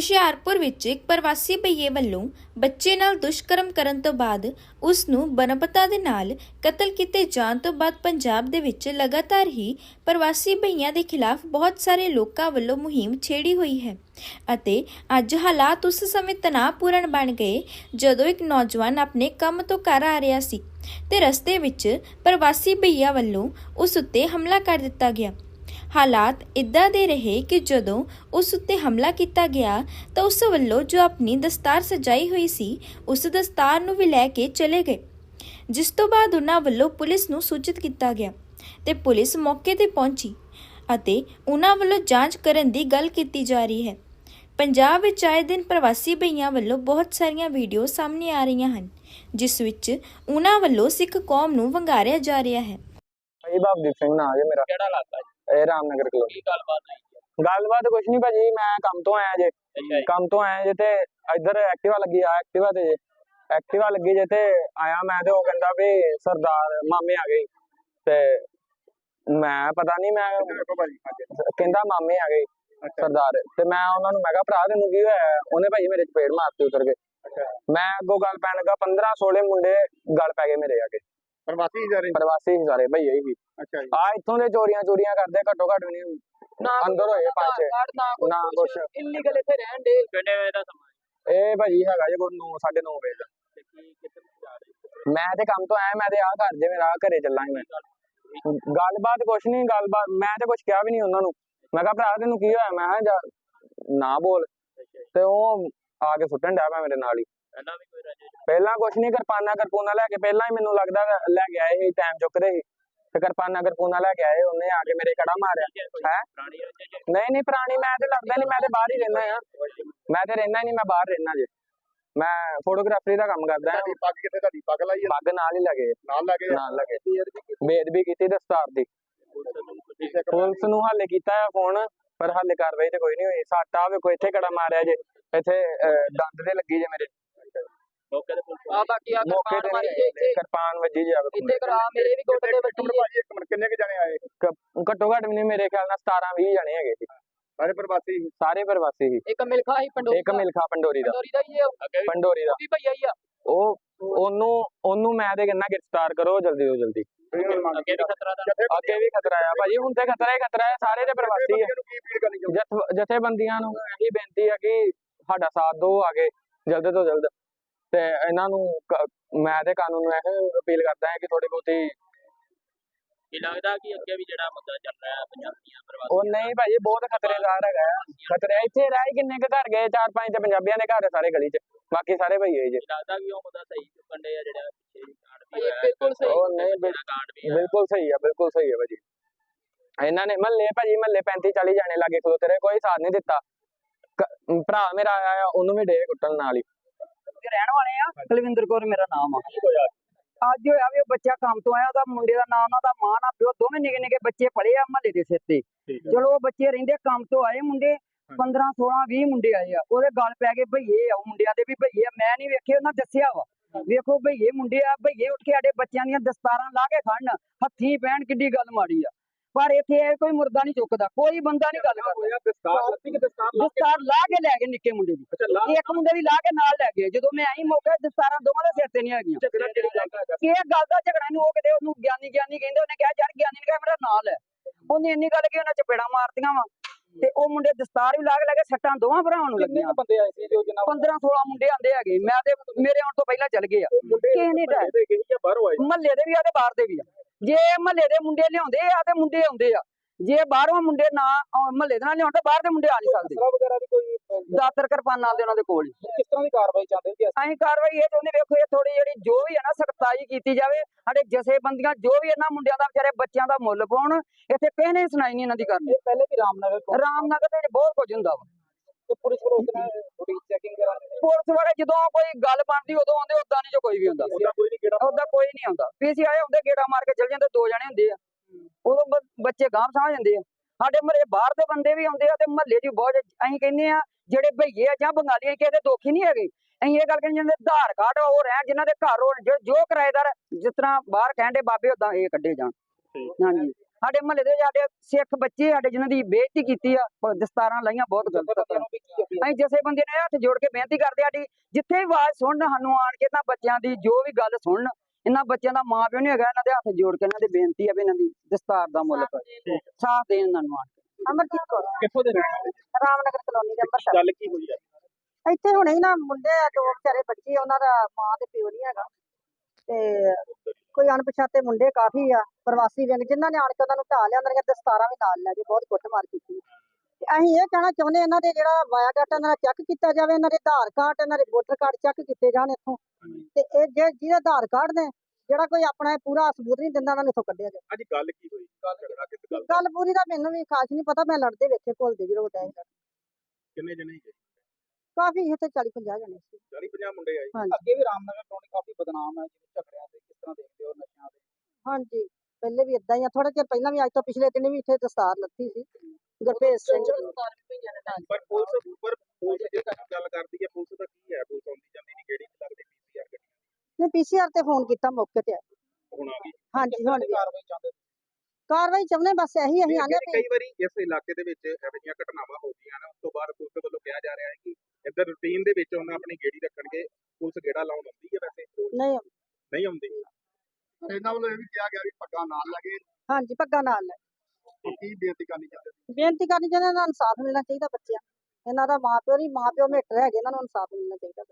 ਹੁਸ਼ਿਆਰਪੁਰ ਵਿੱਚ ਇੱਕ ਪ੍ਰਵਾਸੀ ਭਈਏ ਵੱਲੋਂ ਬੱਚੇ ਨਾਲ ਦੁਸ਼ਕਰਮ ਕਰਨ ਤੋਂ ਬਾਅਦ ਉਸ ਨੂੰ ਬਨਪਤਾ ਦੇ ਨਾਲ ਕਤਲ ਕੀਤੇ ਜਾਣ ਤੋਂ ਬਾਅਦ ਪੰਜਾਬ ਦੇ ਵਿੱਚ ਲਗਾਤਾਰ ਹੀ ਪ੍ਰਵਾਸੀ ਭਈਆਂ ਦੇ ਖਿਲਾਫ ਬਹੁਤ ਸਾਰੇ ਲੋਕਾਂ ਵੱਲੋਂ ਮੁਹਿੰਮ ਛੇੜੀ ਹੋਈ ਹੈ ਅਤੇ ਅੱਜ ਹਾਲਾਤ ਉਸ ਸਮੇਂ ਤਣਾਅਪੂਰਨ ਬਣ ਗਏ ਜਦੋਂ ਇੱਕ ਨੌਜਵਾਨ ਆਪਣੇ ਕੰਮ ਤੋਂ ਘਰ ਆ ਰਿਹਾ ਸੀ ਤੇ ਰਸਤੇ ਵਿੱਚ ਪ੍ਰਵਾਸੀ ਭਈਆ ਵੱਲੋਂ ਉਸ ਉੱਤੇ ਹਮਲਾ ਕਰ ਦਿੱਤਾ ਗਿਆ। ਹਾਲਾਤ ਇਦਾਂ ਦੇ ਰਹੇ ਕਿ ਜਦੋਂ ਉਸ ਉੱਤੇ ਹਮਲਾ ਕੀਤਾ ਗਿਆ ਤਾਂ ਉਸ ਵੱਲੋਂ ਜੋ ਆਪਣੀ ਦਸਤਾਰ ਸਜਾਈ ਹੋਈ ਸੀ ਉਸ ਦਸਤਾਰ ਨੂੰ ਵੀ ਲੈ ਕੇ ਚਲੇ ਗਏ ਜਿਸ ਤੋਂ ਬਾਅਦ ਉਹਨਾਂ ਵੱਲੋਂ ਪੁਲਿਸ ਨੂੰ ਸੂਚਿਤ ਕੀਤਾ ਗਿਆ ਤੇ ਪੁਲਿਸ ਮੌਕੇ ਤੇ ਪਹੁੰਚੀ ਅਤੇ ਉਹਨਾਂ ਵੱਲੋਂ ਜਾਂਚ ਕਰਨ ਦੀ ਗੱਲ ਕੀਤੀ ਜਾ ਰਹੀ ਹੈ। ਪੰਜਾਬ ਵਿੱਚ ਆਏ ਦਿਨ ਪ੍ਰਵਾਸੀ ਭਈਆਂ ਵੱਲੋਂ ਬਹੁਤ ਸਾਰੀਆਂ ਵੀਡੀਓ ਸਾਹਮਣੇ ਆ ਰਹੀਆਂ ਹਨ ਜਿਸ ਵਿੱਚ ਉਹਨਾਂ ਵੱਲੋਂ ਸਿੱਖ ਕੌਮ ਨੂੰ ਵੰਗਾਰਿਆ ਜਾ ਰਿਹਾ ਹੈ। ਭਾਈ ਭਵਦੀਪ ਸਿੰਘ ਨਾਂ ਜੇ ਮੇਰਾ। ਕਿਹੜਾ ਇਲਾਕਾ ਇਹ ਰਾਮਨਗਰ ਕਲੋਨੀ। ਗੱਲਬਾਤ? ਗੱਲਬਾਤ ਕੁਛ ਨਹੀਂ ਭਾਜੀ ਮੈਂ ਕੰਮ ਤੋਂ ਆਇਆ ਜੇ। ਕੰਮ ਤੋਂ ਆਇਆ ਜੇ ਤੇ ਇੱਧਰ ਐਕਟਿਵਾ ਲੱਗੀ ਆ ਐਕਟਿਵਾ ਤੇ ਐਕਟਿਵਾ ਲੱਗੀ ਜੇ ਤੇ ਆਇਆ ਮੈਂ ਤੇ ਉਹ ਕਹਿੰਦਾ ਵੀ ਸਰਦਾਰ ਮਾਮੇ ਆ ਗਏ। ਤੇ ਮੈਂ ਪਤਾ ਨਹੀਂ ਮੈਂ ਕਹਿੰਦਾ ਮਾਮੇ ਆ ਗਏ ਸਰਦਾਰ। ਤੇ ਮੈਂ ਉਹਨਾਂ ਨੂੰ ਮੈਂ ਕਿਹਾ ਭਰਾ ਤੈਨੂੰ ਕੀ ਹੋਇਆ? ਉਹਨੇ ਭਾਈ ਮੇਰੇ ਚਪੇੜ ਮਾਰਤੀ ਉਤਰ ਕੇ। ਮੈਂ ਅੱਗੋਂ ਗੱਲ ਪੈਣ ਲੱਗਾ 15 16 ਮੁੰਡੇ ਗੱਲ ਪੈ ਗਏ ਮੇਰੇ ਆ ਕੇ ਪ੍ਰਵਾਸੀ ਰਹੇ ਪ੍ਰਵਾਸੀ ਸੀ ਸਾਰੇ ਭਈਏ ਹੀ ਅੱਛਾ ਜੀ। ਆ ਇੱਥੋਂ ਦੇ ਚੋਰੀਆਂ ਚੋਰੀਆਂ ਕਰਦੇ ਘੱਟੋ ਘੱਟ ਵੀ ਨਹੀਂ ਨਾ ਅੰਦਰ ਹੋਏ ਪੰਜ ਛੇ। ਨਾ ਕੁਛ ਨਾ ਕੁਛ। ਇਲੀਗਲ ਇੱਥੇ ਰਹਿਣ ਦੇ। ਕਿੰਨੇ ਵਜੇ ਦਾ ਸਮਾਂ ਇਹ ਭਾਜੀ ਹੈਗਾ ਜੇ ਕੋਈ 9 9:30 ਵਜੇ ਦਾ। ਮੈਂ ਤੇ ਕੰਮ ਤੋਂ ਆਇਆ ਮੈਂ ਤੇ ਆ ਘਰ ਜੇ ਮੇਰਾ ਆਹ ਘਰੇ ਚੱਲਾਂਗੇ ਮੈਂ। ਗੱਲਬਾਤ ਕੁਛ ਨਹੀਂ ਗੱਲਬਾਤ ਮੈਂ ਤੇ ਕੁਛ ਕਿਹਾ ਵੀ ਨਹੀਂ ਉਹਨਾਂ ਨੂੰ। ਮੈਂ ਕਿਹਾ ਭਰਾ ਤੈਨੂੰ ਕੀ ਹੋਇਆ? ਮੈਂ ਕਿਹਾ ਨਾ ਬੋਲ। ਤੇ ਉਹ ਆ ਕੇ ਸੁੱਟਣ ਡਿਆ ਪਿਆ ਮੇਰੇ ਨਾਲ ਹੀ। ਪਹਿਲਾਂ ਵੀ ਕੋਈ ਰਜੇ ਪਹਿਲਾਂ ਕੁਛ ਨਹੀਂ ਕਿਰਪਾਨਾ ਕਿਰਪੂਨਾ ਲੈ ਕੇ ਪਹਿਲਾਂ ਹੀ ਮੈਨੂੰ ਲੱਗਦਾ ਵਾ ਲੈ ਕੇ ਆਏ ਸੀ ਟਾਈਮ ਚੁੱਕਦੇ ਸੀ। ਤੇ ਕਿਰਪਾਨਾ ਕਿਰਪੂਨਾ ਲੈ ਕੇ ਆਏ ਉਹਨੇ ਆ ਕੇ ਮੇਰੇ ਕੜਾ ਮਾਰਿਆ। ਹੈਂ? ਨਹੀਂ ਨਹੀਂ ਪੁਰਾਣੀ ਮੈਂ ਤੇ ਲੱਗਦਾ ਨਹੀਂ ਮੈਂ ਤੇ ਬਾਹਰ ਹੀ ਰਹਿੰਦਾ ਆ ਮੈਂ ਤੇ ਰਹਿੰਦਾ ਨਹੀਂ ਮੈਂ ਬਾਹਰ ਰਹਿੰਦਾ ਜੇ। ਮੈਂ ਫੋਟੋਗ੍ਰਾਫਰੀ ਦਾ ਕੰਮ ਕਰਦਾ ਹਾਂ। ਤੁਹਾਡੀ ਪੱਗ ਕਿੱਥੇ ਤੁਹਾਡੀ ਪੱਗ ਲਾਈ ਆ? ਪੱਗ ਨਾਲ ਹੀ ਲੱਗੇ। ਨਾਲ ਲੱਗੇ ਨਾਲ ਲੱਗੇ। ਬੇਅਦਬੀ ਕੀਤੀ? ਦਸਤਾਰ ਦੀ। ਪੁਲਿਸ ਨੂੰ ਹਾਲੇ ਕੀਤਾ ਹੈ ਫੋਨ ਪਰ ਹਾਲੇ ਕਾਰਵਾਈ ਤੇ ਕੋਈ ਨਹੀਂ ਹੋਈ। ਸੱਟ ਵੇਖੋ ਇੱਥੇ ਕੜਾ ਮਾਰਿਆ ਜੇ। ਇੱਥੇ ਦੰਦ ਤੇ ਲੱਗੀ ਜੇ ਮੇਰੇ। ਮੌਕੇ ਤੇ ਪੁਲਿਸ ਆ ਬਾਕੀ ਆ ਮੌਕੇ ਤੇ ਮਾਰੀ ਨਹੀਂ ਇੱਥੇ ਕਿਰਪਾਨ ਵੱਜੀ ਜੇ ਆ ਵੇਖੋ ਇੱਥੇ ਕਰਾ ਮੇਰੇ ਵੀ ਗੁੱਟ ਦੇ ਇੱਕ ਵੱਟੀ ਮਿੰਟ ਭਾਜੀ ਇੱਕ ਮਿੰਟ ਕਿੰਨੇ ਕੁ ਜਾਣੇ ਆਏ? ਕ- ਘੱਟੋ ਘੱਟ ਵੀ ਨਹੀਂ ਮੇਰੇ ਖਿਆਲ ਨਾਲ 17 20 ਜਣੇ ਹੈਗੇ ਸੀ। ਸਾਰੇ ਪ੍ਰਵਾਸੀ ਸੀ। ਸਾਰੇ ਪ੍ਰਵਾਸੀ ਸੀ। ਇੱਕ ਮਿਲਖਾ ਹੀ ਪੰਡੋਰੀ ਇੱਕ ਮਿਲਖਾ ਪੰਡੋਰੀ ਦਾ। ਪੰਡੋਰੀ ਦਾ ਹੀ ਇਹ ਅੱਗੇ ਪੰਡੋਰੀ ਦਾ। ਵੀ ਭਈਆ ਹੀ ਆ। ਉਹ ਉਹਨੂੰ ਉਹਨੂੰ ਮੈਂ ਤੇ ਕਹਿੰਦਾ ਗ੍ਰਿਫਤਾਰ ਕਰੋ ਜਲਦੀ ਤੋਂ ਜਲਦੀ। ਅੱਗੇ ਵੀ ਖਤਰਾ ਦਾ ਆ। ਭਾਜੀ ਹੁਣ ਤੇ ਖਤਰਾ ਹੀ ਖਤਰਾ ਹੈ ਸਾਰੇ ਤੇ ਪ੍ਰਵਾਸੀ ਆ। ਜਥ ਜਥੇਬੰਦੀਆਂ ਨੂੰ ਇਹੀ ਬੇਨਤੀ ਹੈ ਕਿ ਸਾਡਾ ਸਾਥ ਦਿਓ ਆ ਕੇ ਜਲਦ ਤੋਂ ਜਲਦ। ਤੇ ਇਹਨਾਂ ਨੂੰ ਕ- ਮੈਂ ਤੇ ਕਾਨੂੰਨ ਨੂੰ ਇਹ ਅਪੀਲ ਕਰਦਾ ਹਾਂ ਕਿ ਥੋੜੀ ਬਹੁਤੀ ਕੀ ਲੱਗਦਾ ਕਿ ਅੱਗੇ ਵੀ ਜਿਹੜਾ ਮੁੱਦਾ ਚੱਲ ਰਿਹਾ ਹੈ ਪੰਜਾਬੀਆਂ ਪ੍ਰਵਾਸੀ ਉਹ ਨਹੀਂ ਭਾਜੀ ਬਹੁਤ ਖਤਰੇਦਾਰ ਹੈਗਾ। ਖਤਰੇ ਇੱਥੇ ਰਹਿ ਕਿੰਨੇ ਕੁ ਘਰ ਗਏ ਚਾਰ ਪੰਜ ਤੇ ਪੰਜਾਬੀਆਂ ਦੇ ਘਰ ਸਾਰੇ ਗਲੀ 'ਚ ਬਾਕੀ ਸਾਰੇ ਭਈਏ ਜੇ। ਲੱਗਦਾ ਕਿ ਉਹ ਮੁੱਦਾ ਸਹੀ ਚੁੱਕਣ ਦੇ ਆ ਜਿਹੜਾ ਪਿੱਛੇ ਕਾਂਡ ਵੀ ਇਹ ਹੋਇਆ ਬਿਲਕੁਲ ਸਹੀ। ਉਹ ਨਹੀਂ ਹੈ। ਬਿਲਕੁਲ ਸਹੀ ਆ ਬਿਲਕੁਲ ਸਹੀ ਆ ਭਾਜੀ। ਇਹਨਾਂ ਨੇ ਮਹੱਲੇ ਭਾਜੀ ਮਹੱਲੇ 35 40 ਜਾਣੇ ਲਾਗੇ ਖਲੋਤੇ ਰਹੇ ਕੋਈ ਸਾਥ ਨਹੀਂ ਦਿੱਤਾ। ਭਰਾ ਮੇਰਾ ਆਇਆ ਆ, ਉਹਨੂੰ ਵੀ ਡੇ ਕੁੱਟਣ ਨਾਲ ਹੀ। ਦੇ ਰਹਿਣ ਵਾਲੇ ਆ। ਕੁਲਵਿੰਦਰ ਕੌਰ ਮੇਰਾ ਨਾਮ ਆ। ਅੱਜ ਹੋਇਆ ਵੀ ਉਹ ਬੱਚਾ ਕੰਮ ਤੋਂ ਆਇਆ ਉਹਦਾ ਮੁੰਡੇ ਦਾ ਨਾਮ ਉਹਦਾ ਮਾਂ ਨਾ ਪਿਓ ਦੋਵੇਂ ਨਿੱਕੇ ਨਿੱਕੇ ਬੱਚੇ ਪਲੇ ਆ ਮਹੱਲੇ ਦੇ ਸਿਰ ਤੇ। ਚਲੋ ਉਹ ਬੱਚੇ ਰਹਿੰਦੇ ਕੰਮ ਤੋਂ ਆਏ ਮੁੰਡੇ 15 16 20 ਮੁੰਡੇ ਆਏ ਆ। ਉਹਦੇ ਗੱਲ ਪੈ ਗਏ ਭਈਏ ਆ ਉਹ ਮੁੰਡਿਆਂ ਦੇ ਵੀ ਭਈਏ ਆ। ਮੈਂ ਨਹੀਂ ਵੇਖੇ ਉਹਨਾਂ ਦੱਸਿਆ ਵਾ। ਵੇਖੋ ਭਈਏ ਮੁੰਡੇ ਆ ਭਈਏ ਉੱਠ ਕੇ ਸਾਡੇ ਬੱਚਿਆਂ ਦੀਆਂ ਦਸਤਾਰਾਂ ਲਾ ਕੇ ਖੜਨ ਹੱਥੀਂ ਪੈਣ ਕਿੱਡੀ ਗੱਲ ਮਾੜੀ ਆ। ਪਰ ਇੱਥੇ ਇਹ ਕੋਈ ਮੁਰਦਾ ਨਹੀਂ ਚੁੱਕਦਾ ਕੋਈ ਬੰਦਾ ਨਹੀਂ ਗੱਲ ਕਰਦਾ। ਦਸਤਾਰ ਲਾ ਕੇ? ਲਾ ਗਏ ਨਿੱਕੇ ਮੁੰਡੇ ਦੀ। ਇੱਕ ਮੁੰਡੇ ਦੀ ਲਾ ਕੇ ਨਾਲ ਲੈ ਗਏ। ਜਦੋਂ ਮੈਂ ਆਈ ਮੌਕੇ ਦਸਤਾਰਾਂ ਦੋਵਾਂ ਦੇ ਸਿਰ ਤੇ ਨਹੀਂ ਹੈਗੀਆਂ। ਇਹ ਗੱਲ ਦਾ ਝਗੜਾ ਨਹੀਂ ਉਹ ਕਿਤੇ ਉਹਨੂੰ ਗਿਆਨੀ ਗਿਆਨੀ ਕਹਿੰਦੇ ਉਹਨੇ ਕਿਹਾ ਯਾਰ ਗਿਆਨੀ ਨੇ ਕਿਹਾ ਮੇਰਾ ਨਾਲ ਹੈ ਉਹਨੇ ਇੰਨੀ ਗੱਲ ਕਿ ਉਹਨਾਂ ਚਪੇੜਾ ਮਾਰਤੀਆਂ ਵਾ। ਤੇ ਉਹ ਮੁੰਡੇ ਦਸਤਾਰ ਵੀ ਲਾ ਕੇ ਲੈ ਕੇ ਸੱਟਾਂ ਦੋਵਾਂ ਭਰਾਵਾਂ ਨੂੰ ਲੱਗੀਆਂ। ਬੰਦੇ ਆਏ ਸੀ ਜੋ ਜਨਾਬ 15 16 ਮੁੰਡੇ ਆਂਦੇ ਹੈਗੇ। ਮੈਂ ਤੇ ਮੇਰੇ ਆਉਣ ਤੋਂ ਪਹਿਲਾਂ ਚੱਲ ਗਏ ਆ। ਕਿਸੇ ਨੇ ਬਾਹਰੋਂ ਆਏ? ਮਹੱਲੇ ਦੇ ਵੀ ਆ ਤੇ ਬਾਹਰ ਦੇ ਵੀ ਆ। ਜੇ ਮਹੱਲੇ ਦੇ ਮੁੰਡੇ ਲਿਆਉਂਦੇ ਆ ਤੇ ਮੁੰਡੇ ਆਉਂਦੇ ਆ। ਜੇ ਬਾਹਰੋਂ ਮੁੰਡੇ ਨਾ ਮਹੱਲੇ ਦੇ ਨਾਲ ਲਿਆਉਣ ਤਾਂ ਬਾਹਰ ਦੇ ਮੁੰਡੇ ਆ ਨਹੀਂ ਸਕਦੇ। ਵਗੈਰਾ ਕੋਈ ਦਾਤਰ ਕਿਰਪਾਨਾਂ ਦੇ ਉਹਨਾਂ ਦੇ ਕੋਲ ਕਿਸ ਤਰ੍ਹਾਂ ਦੀ ਕਾਰਵਾਈ ਚਾਹੁੰਦੇ ਜੀ ਅਸੀਂ? ਕਾਰਵਾਈ ਇਹ ਚਾਹੁੰਦੇ ਵੇਖੋ ਇਹ ਥੋੜੀ ਜਿਹੜੀ ਜੋ ਵੀ ਹੈ ਨਾ ਸਖਤਾਈ ਕੀਤੀ ਜਾਵੇ ਸਾਡੇ ਜਥੇਬੰਦੀਆਂ ਜੋ ਵੀ ਇਹਨਾਂ ਮੁੰਡਿਆਂ ਦਾ ਵਿਚਾਰੇ ਬੱਚਿਆਂ ਦਾ ਮੁੱਲ ਪਾਉਣ ਇੱਥੇ ਕਿਸੇ ਨੇ ਸੁਣਾਈ ਨਹੀਂ ਇਹਨਾਂ ਦੀ ਕਰਨੀ। ਪਹਿਲੇ ਵੀ ਰਾਮਨਗਰ ਰਾਮਨਗਰ ਦੇ ਵਿੱਚ ਬਹੁਤ ਕੁਝ ਹੁੰਦਾ ਵਾ। ਤੇ ਪੁਲਿਸ ਵੱਲੋਂ ਉਸ ਨਾਲ ਥੋੜੀ ਪੁਲਿਸ ਵਾਲੇ ਜਦੋਂ ਕੋਈ ਗੱਲ ਬਣਦੀ ਉਦੋਂ ਆਉਂਦੇ ਉਦਾਂ ਨਹੀਂ ਜੋ ਕੋਈ ਵੀ ਹੁੰਦਾ। ਉਦਾਂ ਕੋਈ ਨਹੀਂ ਆਉਂਦਾ। ਪੀਸੀਆਈ ਹੁੰਦੇ ਗੇੜਾ ਮਾਰ ਕੇ ਚਲ ਜਾਂਦੇ ਦੋ ਜਣੇ ਹੁੰਦੇ ਆ। ਉਦੋਂ ਬੱਚੇ ਗਾਂਹ ਸਮਝ ਜਾਂਦੇ ਆ। ਸਾਡੇ ਮਹੱਲੇ ਬਾਹਰ ਦੇ ਬੰਦੇ ਵੀ ਆਉਂਦੇ ਆ ਤੇ ਮਹੱਲੇ 'ਚ ਬਹੁਤ ਅਸੀਂ ਕਹਿੰਦੇ ਆ ਜਿਹੜੇ ਭਈਏ ਆ ਜਾਂ ਬੰਗਾਲੀਆਂ ਕਿਸੇ ਦੇ ਦੋਖੀ ਨਹੀਂ ਹੈਗੇ। ਅਸੀਂ ਇਹ ਗੱਲ ਕਹਿੰਦੇ ਜਿਹਨਾਂ ਦੇ ਆਧਾਰ ਕਾਰਡ ਉਹ ਰਹਿਣ ਜਿਨ੍ਹਾਂ ਦੇ ਘਰ ਹੋਣ ਜੋ ਜੋ ਕਿਰਾਏਦਾਰ ਜਿਸ ਤਰ੍ਹਾਂ ਬਾਹਰ ਕਹਿੰਦੇ ਬਾਬੇ ਉਦਾਂ ਇਹ ਕੱਢੇ ਜਾਣ। ਹਾਂਜੀ। ਸਾਡੇ ਮਹੱਲੇ ਦੇ ਸਾਡੇ ਸਿੱਖ ਬੱਚੇ ਸਾਡੇ ਜਿਨ੍ਹਾਂ ਦੀ ਬੇਇੱਜ਼ਤੀ ਕੀਤੀ ਆ ਦਸਤਾਰਾਂ ਲਾਈਆਂ ਬਹੁਤ ਗਲਤ ਆ ਅਸੀਂ ਜਿਸੇ ਬੰਦੇ ਨੇ ਹੱਥ ਜੋੜ ਕੇ ਬੇਨਤੀ ਕਰਦੇ ਆ ਸਾਡੀ ਜਿੱਥੇ ਵੀ ਆਵਾਜ਼ ਸੁਣਨ ਸਾਨੂੰ ਆਣ ਕੇ ਇਹਨਾਂ ਬੱਚਿਆਂ ਦੀ ਜੋ ਵੀ ਗੱਲ ਸੁਣਨ ਇਹਨਾਂ ਬੱਚਿਆਂ ਦਾ ਮਾਂ ਪਿਓ ਨਹੀਂ ਹੈਗਾ ਇਹਨਾਂ ਦੇ ਹੱਥ ਜੋੜ ਕੇ ਇਹਨਾਂ ਦੀ ਬੇਨਤੀ ਆ ਵੀ ਇਹਨਾਂ ਦੀ ਦਸਤਾਰ ਦਾ ਮੁੱਲ ਕਰ ਸਾਥ ਦੇਣ ਇਹਨਾਂ ਨੂੰ ਆਣ ਕੇ ਅਮਰਜੀਤ ਕੌਰ। ਕਿੱਥੋਂ ਦੇ? ਰਾਮਨਗਰ ਕਲੋਨੀ ਦੇ ਅੰਮ੍ਰਿਤਸਰ। ਗੱਲ ਕੀ ਹੋਈ ਹੈ ਇੱਥੇ ਹੁਣੇ ਹੀ ਨਾ ਮੁੰਡੇ ਆ ਦੋ ਵਿਚਾਰੇ ਬੱਚੇ ਉਹਨਾਂ ਦਾ ਮਾਂ ਤੇ ਪਿਓ ਨਹੀਂ ਹੈਗਾ। ਤੇ ਕੋਈ ਅਣਪਛਾਤੇ ਮੁੰਡੇ ਕਾਫੀ ਆ ਪ੍ਰਵਾਸੀ ਵਿੰਗ ਜਿਨ੍ਹਾਂ ਨੇ ਆਣ ਕੇ ਉਹਨਾਂ ਨੂੰ ਢਾਹ ਲਿਆ ਉਹਨਾਂ ਦੀਆਂ ਦਸਤਾਰਾਂ ਵੀ ਨਾਲ ਲੈ ਕੇ ਬਹੁਤ ਕੁੱਟਮਾਰ ਕੀਤੀ। ਤੇ ਅਸੀਂ ਇਹ ਕਹਿਣਾ ਚਾਹੁੰਦੇ ਇਹਨਾਂ ਦੇ ਜਿਹੜਾ ਵਾਇਆ ਡਾਟਾ ਇਹਨਾਂ ਦਾ ਚੈੱਕ ਕੀਤਾ ਜਾਵੇ ਇਹਨਾਂ ਦੇ ਆਧਾਰ ਕਾਰਡ ਇਹਨਾਂ ਦੇ ਵੋਟਰ ਕਾਰਡ ਚੈੱਕ ਕੀਤੇ ਜਾਣ ਇੱਥੋਂ। ਤੇ ਇਹ ਜੇ ਜਿਹਦੇ ਆਧਾਰ ਕਾਰਡ ਨੇ ਜਿਹੜਾ ਕੋਈ ਆਪਣਾ ਪੂਰਾ ਸਬੂਤ ਨਹੀਂ ਦਿੰਦਾ ਉਹਨਾਂ ਨੂੰ ਇੱਥੋਂ ਕੱਢਿਆ ਜਾਵੇ। ਅੱਜ ਗੱਲ ਕੀ ਹੋਈ? ਝਗੜਾ ਕਿਸ ਗੱਲ ਗੱਲ ਪੂਰੀ ਦਾ ਮੈਨੂੰ ਵੀ ਖਾਸ ਨਹੀਂ ਪਤਾ ਮੈਂ ਲੜਦੇ ਵੇਖੇ ਘੁਲਦੇ ਜਦੋਂ ਟਾਈਮ ਕਿੰਨੇ ਜਣੇ ਸੀਗੇ? ਕਾਫੀ ਇੱਥੇ 40 50 ਜਣੇ ਸੀ। 40 50 ਮੁੰਡੇ ਆਏ। ਹਾਂਜੀ। ਅੱਗੇ ਵੀ ਰਾਮਨਗਰ ਕਲੋਨੀ ਕਾਫੀ ਬਦਨਾਮ ਹੈ ਜਿਵੇਂ ਝਗੜਿਆਂ ਤੇ ਕਿਸ ਤਰ੍ਹਾਂ ਦੇਖਦੇ ਹੋ ਨਸ਼ਿਆਂ ਦੇ? ਹਾਂਜੀ ਪਹਿਲੇ ਵੀ ਇਦਾਂ ਹੀ ਆ। ਥੋੜਾ ਚਿਰ ਪਹਿਲਾਂ ਵੀ ਅੱਜ ਤੋਂ ਪਿਛਲੇ ਦਿਨ ਵੀ ਇੱਥੇ ਦਸਤਾਰ ਲੱਥੀ ਸੀ। ਗੁਰਭੇਜ ਸਿੰਘ। ਦੀ। ਪਰ ਪੁਲਿਸ ਉੱਪਰ ਪੁਲਿਸ ਜੇ ਗੱਲ ਕਰਦੀ ਹੈ ਪੁਲਿਸ ਦਾ ਕੀ ਹੈ? ਪੁਲਿਸ ਆਉਂਦੀ ਜਾਂਦੀ ਨਹੀਂ ਕਿਹੜੀ ਲੱਗਦੀ ਪੀਸੀਆਰ ਗੱਡੀ ਨੇ ਪੀਸੀਆਰ ਤੇ ਫੋਨ ਕੀਤਾ ਮੌਕੇ ਤੇ। ਹੁਣ ਆ ਗਈ। ਹਾਂਜੀ ਹੁਣ ਵੀ ਕਾਰਵਾਈ ਚਾਹੁੰਦੇ ਕਾਰਵਾਈ ਚਾਹੁੰਦੇ ਬਸ ਇਹੀ ਅਸੀਂ ਆਨੇ ਕਈ ਵਾਰੀ ਇਸ ਇਲਾਕੇ ਦੇ ਵਿੱਚ ਇਹੋ ਜਿਹੀਆਂ ਘਟਨਾਵਾਂ ਹੋ ਗਈਆਂ ਨੇ। ਉਸ ਤੋਂ ਬਾਅਦ ਪੁਲਿਸ ਵੱਲੋਂ ਕਿਹਾ ਜਾ ਰਿਹਾ ਹੈ ਕਿ ਇੱਧਰ ਰੂਟੀਨ ਦੇ ਵਿੱਚ ਉਹਨਾਂ ਆਪਣੀ ਗੇੜੀ ਰੱਖਣਗੇ ਪੁਲਿਸ ਗੇੜਾ ਲਾਉਣ ਆਉਂਦੀ ਹੈ ਵੈਸੇ? ਰੋਜ਼ ਨਹੀਂ ਨਹੀਂ ਆਉਂਦੀ? ਇਹਨਾਂ ਵੱਲੋਂ ਇਹ ਵੀ ਕਿਹਾ ਗਿਆ ਵੀ ਪੱਗਾਂ ਨਾਲ ਲੱਗੇ ਹਾਂਜੀ ਪੱਗਾਂ ਨਾਲ ਲੈ। ਕੀ ਬੇਨਤੀ ਕਰਨੀ ਚਾਹੁੰਦੇ ਬੇਨਤੀ ਕਰਨੀ ਚਾਹੁੰਦੇ ਇਹਨਾਂ ਨੂੰ ਇਨਸਾਫ ਮਿਲਣਾ ਚਾਹੀਦਾ ਬੱਚਿਆਂ ਇਹਨਾਂ ਦਾ ਮਾਪਿਓ ਨਹੀਂ ਮਾਪਿਓ ਮੇਟਰ ਹੈਗੇ ਇਹਨਾਂ ਨੂੰ ਇਨਸਾਫ ਮਿਲਣਾ ਚਾਹੀਦਾ